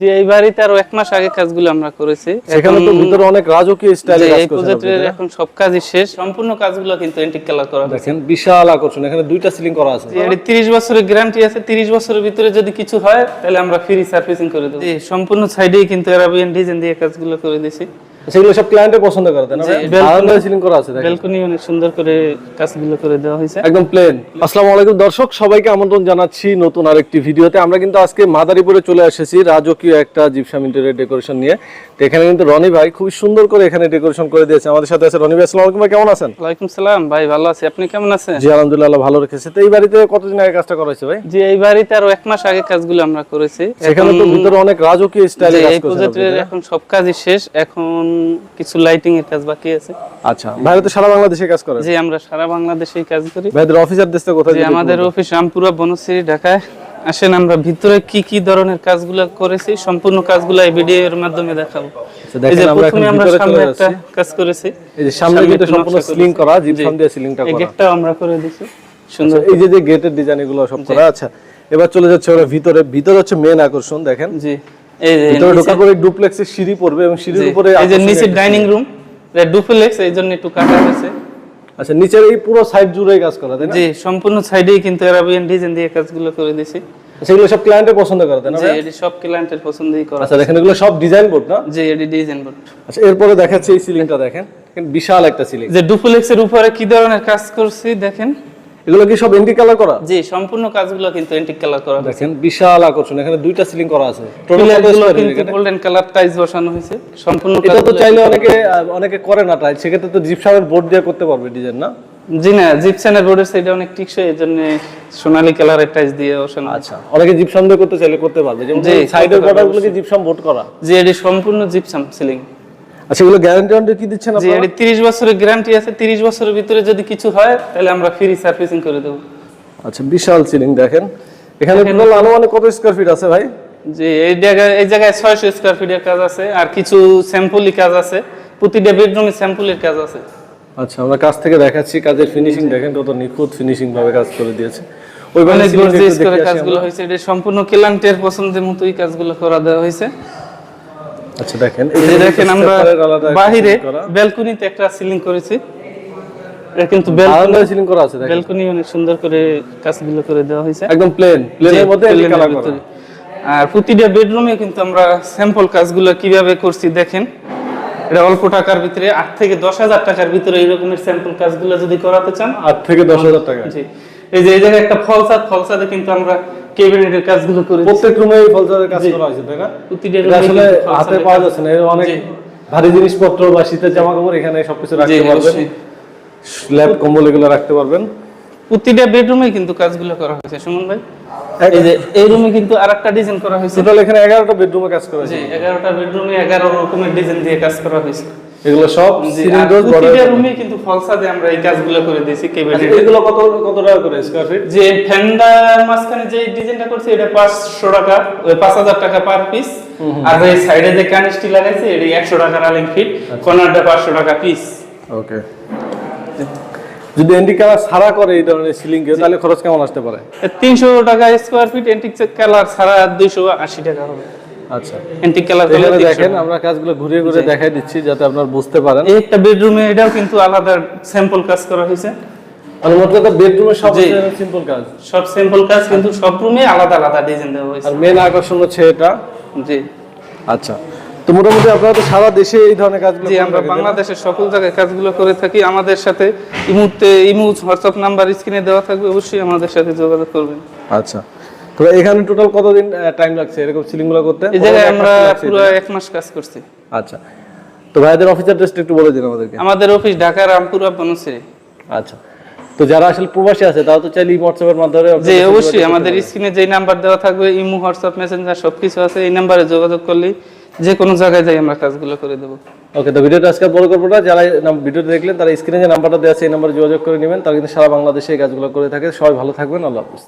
যে এই বাড়িতে আরও এক মাস আগে কাজগুলো আমরা করেছি। সেখানে তো ভিতরে অনেক রাজকীয় স্টাইলে কাজ এই না? এখন সব কাজই শেষ। সম্পূর্ণ কাজগুলো কিন্তু এন্টিক কালার করা দেখেন বিশাল আকর্ষণ। এখানে দুইটা সিলিং করা আছে। এটি 30 বছরের গ্যারান্টি আছে। 30 বছরের ভিতরে যদি কিছু হয় তাহলে আমরা ফ্রি সার্ভিসিং করে দেব। সম্পূর্ণ সাইডেই কিন্তু অ্যারাবিয়ান ডিজাইন দিয়ে কাজগুলো করে দিয়েছি। সেগুলো সব ক্লায়েন্টে পছন্দ করে তাই না জি, বারান্দায় সিলিং করা আছে ব্যালকনি অনেক সুন্দর করে কাজগুলো করে দেওয়া হয়েছে। একদম প্লেন আসসালামু আলাইকুম দর্শক সবাইকে আমন্ত্রণ জানাচ্ছি নতুন আরেকটি ভিডিওতে। আমরা কিন্তু আজকে মাদারীপুরে চলে এসেছি রাজকীয় একটা জিপসাম ইন্টেরিয়র ডেকোরেশন নিয়ে। তো এখানে কিন্তু রনি ভাই খুব সুন্দর করে এখানে ডেকোরেশন করে দিয়েছে। আমাদের সাথে আছে রনি ভাই আসসালামু আলাইকুম ভাই কেমন আছেন? ওয়ালাইকুম সালাম ভাই ভালো আছি। আপনি কেমন আছেন? জি আলহামদুলিল্লাহ ভালো রেখেছে। তো এই বাড়িতে কতদিন আগে কাজটা করা হয়েছে ভাই? যে এই বাড়িতে আরও এক মাস আগে কাজগুলো আমরা করেছি। সেখানে তো ভিতরে অনেক রাজকীয় স্টাইলে কাজ প্রজেক্টের এখন সব কাজই শেষ। এখন কিছু লাইটিং এর কাজ বাকি আছে। আচ্ছা বাইরে তো সারা বাংলাদেশে কাজ করেন যে আমরা সারা বাংলাদেশেই কাজ করি। ভাইদের অফিসার দেশটা কোথায় যে যদি আমাদের অফিস রামপুরা বনশ্রী ঢাকায়। আসেন আমরা ভিতরে কি কি ধরনের কাজগুলো করেছি সম্পূর্ণ কাজগুলো এই ভিডিও এর মাধ্যমে দেখাবো। আচ্ছা, এই যে প্রথমে আমরা সামনে একটা কাজ করেছি। এই যে সামনে কিন্তু সম্পূর্ণ সিলিং। করা জিপসাম দিয়ে সিলিংটা এই করা। গেটটাও আমরা করে দিছি। সুন্দর এই যে যে গেটের ডিজাইন এগুলো সব করা আচ্ছা। এবার চলে যাচ্ছে ওরা ভিতরে ভিতরে হচ্ছে মেন আকর্ষণ দেখেন। জি। ভিতরে ঢোকার পরে ডুপ্লেক্সের সিঁড়ি পড়বে এবং সিঁড়ির উপরে এই যে নিচে ডাইনিং রুম ডুপ্লেক্স এই জন্য একটু কাটা হয়েছে। আচ্ছা নিচের এই পুরো সাইড জুড়েই কাজ করা তাই না? জি সম্পূর্ণ সাইডেই কিন্তু অ্যারাবিয়ান ডিজাইন দিয়ে কাজগুলো করে দিছি সেগুলো সব ক্লায়েন্টে পছন্দ করে তাই না? এটি সব ক্লায়েন্টের পছন্দই করা আচ্ছা দেখেন এগুলো সব ডিজাইন বোর্ড না? এটি ডিজাইন বোর্ড আচ্ছা এরপরে দেখাচ্ছে এই সিলিংটা দেখেন। বিশাল একটা সিলিং যে ডুপ্লেক্স এর উপরে কি ধরনের কাজ করছি দেখেন। এগুলো কি সব এন্টি কালার করা? জি সম্পূর্ণ কাজগুলো কিন্তু এন্টিক কালার করা দেখেন বিশাল আকর্ষণ। এখানে দুইটা সিলিং করা আছে। টোটাল কিন্তু গোল্ডেন কালার টাইলস বসানো হয়েছে। সম্পূর্ণ এটা তো চাইলে অনেকে অনেকে করে না তাই সেক্ষেত্রে তো জিপসামের বোর্ড দিয়ে করতে পারবে ডিজাইন না? জি না জিপসানের বোর্ডের সাইডে অনেক টিকসই এই জন্য সোনালী কালারের টাইলস দিয়ে বসানো আচ্ছা অনেকে জিপসাম দিয়ে করতে চাইলে করতে পারবে। যেমন জি, সাইডের করতে পারবে বর্ডারগুলোকে জিপসাম বোর্ড করা? যে এটি সম্পূর্ণ জিপসাম সিলিং আচ্ছা এগুলো গ্যারান্টি ওয়ারেন্টি কি দিচ্ছেন আপনারা? এটি 30 বছরের গ্যারান্টি আছে। 30 বছরের ভিতরে যদি কিছু হয় তাহলে আমরা ফ্রি সার্ভিসিং করে দেব। আচ্ছা বিশাল সিলিং দেখেন। এখানে টোটাল আনুমানিক কত স্কয়ার ফিট আছে ভাই? যে এই জায়গায় এই জায়গায় 600 স্কয়ার ফিটের কাজ আছে আর কিছু স্যাম্পলি কাজ আছে। প্রতিটা বেডরুমে স্যাম্পলের কাজ আছে। আচ্ছা আমরা কাজ থেকে দেখাচ্ছি কাজের ফিনিশিং দেখেন কত নিখুঁত ফিনিশিং ভাবে কাজ করে দিয়েছে। ওই মানে গর্জিয়াস করে কাজগুলো হয়েছে। এটা সম্পূর্ণ ক্লায়েন্টের পছন্দের মতোই কাজগুলো করা দেওয়া হয়েছে। আচ্ছা দেখেন এই যে দেখেন আমরা বাহিরে ব্যালকনিতে একটা সিলিং করেছি। এটা কিন্তু ব্যালকনি সিলিং করা আছে দেখেন। ব্যালকনি অনেক সুন্দর করে কাজগুলো করে দেওয়া হয়েছে। একদম প্লেন প্লেনের মধ্যে কালার করা। আর প্রতিটা বেডরুমে কিন্তু আমরা স্যাম্পল কাজগুলো কীভাবে করছি দেখেন। এটা অল্প টাকার ভিতরে আট থেকে দশ হাজার টাকার ভিতরে এই রকমের স্যাম্পল কাজগুলো যদি করাতে চান। আট থেকে দশ হাজার টাকা। জি। এই যে এই জায়গায় একটা ফলসাদ ফলসাদে কিন্তু আমরা ক্যাবিনেটের কাজগুলো করে প্রত্যেক রুমে এই ফলসারের কাজ করা হয়েছে তাই না? প্রতিটা আসলে হাতে পাওয়া যাচ্ছে না এর অনেক ভারী জিনিসপত্র বা শীতের জামা কাপড় এখানে সবকিছু রাখতে পারবেন। স্ল্যাব কম্বল এগুলো রাখতে পারবেন। প্রতিটা বেডরুমে কিন্তু কাজগুলো করা হয়েছে সুমন ভাই। এই যে এই রুমে কিন্তু আরেকটা ডিজাইন করা হয়েছে। টোটাল এখানে এগারোটা বেডরুমে কাজ করা হয়েছে। এগারোটা বেডরুমে এগারো রকমের ডিজাইন দিয়ে কাজ করা হয়েছে। এগুলো সব সিলিং ডোর প্রতিটা রুমে কিন্তু ফলসাদে আমরা এই কাজগুলো করে দিয়েছি কেবিনেটে এগুলো কত কত টাকা করে স্কয়ার ফিট যে মাঝখানে যে ডিজাইনটা করছে এটা পাঁচশো টাকা ওই পাঁচ হাজার টাকা পার পিস আর এই সাইডে যে কানিস্টি লাগাইছে এটা একশো টাকা রালিং ফিট কর্নারটা পাঁচশো টাকা পিস ওকে। যদি এন্টি কালার সারা করে এই ধরনের সিলিং কে তাহলে খরচ কেমন আসতে পারে? তিনশো টাকা স্কোয়ার ফিট এন্টিক কালার সারা দুইশো আশি টাকা হবে। আচ্ছা। এন্টিক কালার এখানে দেখেন আমরা কাজগুলো ঘুরিয়ে ঘুরিয়ে দেখাই দিচ্ছি যাতে আপনারা বুঝতে পারেন। একটা বেডরুমে এটাও কিন্তু আলাদা স্যাম্পল কাজ করা হয়েছে। মোট কথা বেডরুমের সব সিম্পল কাজ। সব স্যাম্পল কাজ কিন্তু সব রুমে আলাদা আলাদা ডিজাইন দেওয়া হয়েছে। আর মেন আকর্ষণ হচ্ছে এটা। জি। আচ্ছা। তো মোটামুটি আপনারা তো সারা দেশে এই ধরনের কাজগুলো জি আমরা বাংলাদেশের সকল জায়গায় কাজগুলো করে থাকি। আমাদের সাথে ইমুতে ইমু হোয়াটসঅ্যাপ নাম্বার স্ক্রিনে দেওয়া থাকবে। অবশ্যই আমাদের সাথে যোগাযোগ করবেন। আচ্ছা। তো এখানে টোটাল কতদিন টাইম লাগছে? এরকম সিলিংগুলো করতে? এই জায়গায় আমরা পুরো এক মাস কাজ করছি। আচ্ছা। তো ভাইদের অফিস অ্যাড্রেসটা একটু বলে দিন আমাদেরকে। আমাদের অফিস ঢাকা রামপুরা বনশ্রী। আচ্ছা। তো যারা আসলে প্রবাসী আছে তারা তো চাইলে হোয়াটসঅ্যাপের মাধ্যমে যে সাথে অবশ্যই আমাদের স্ক্রিনে যেই নাম্বার দেওয়া থাকবে ইমু হোয়াটসঅ্যাপ মেসেঞ্জার সবকিছু আছে এই নাম্বারে যোগাযোগ করলেই যে কোনো জায়গায় যাই আমরা কাজগুলো করে দেবো। ওকে তো ভিডিওটা আজকে বড় করব না। যারা ভিডিওটা দেখলেন তারা স্ক্রিনে যে নাম্বারটা দেওয়া আছে এই নাম্বারে যোগাযোগ করে নেবেন। তারা কিন্তু সারা বাংলাদেশে এই কাজগুলো করে থাকে। সবাই ভালো থাকবেন আল্লাহ হাফিজ।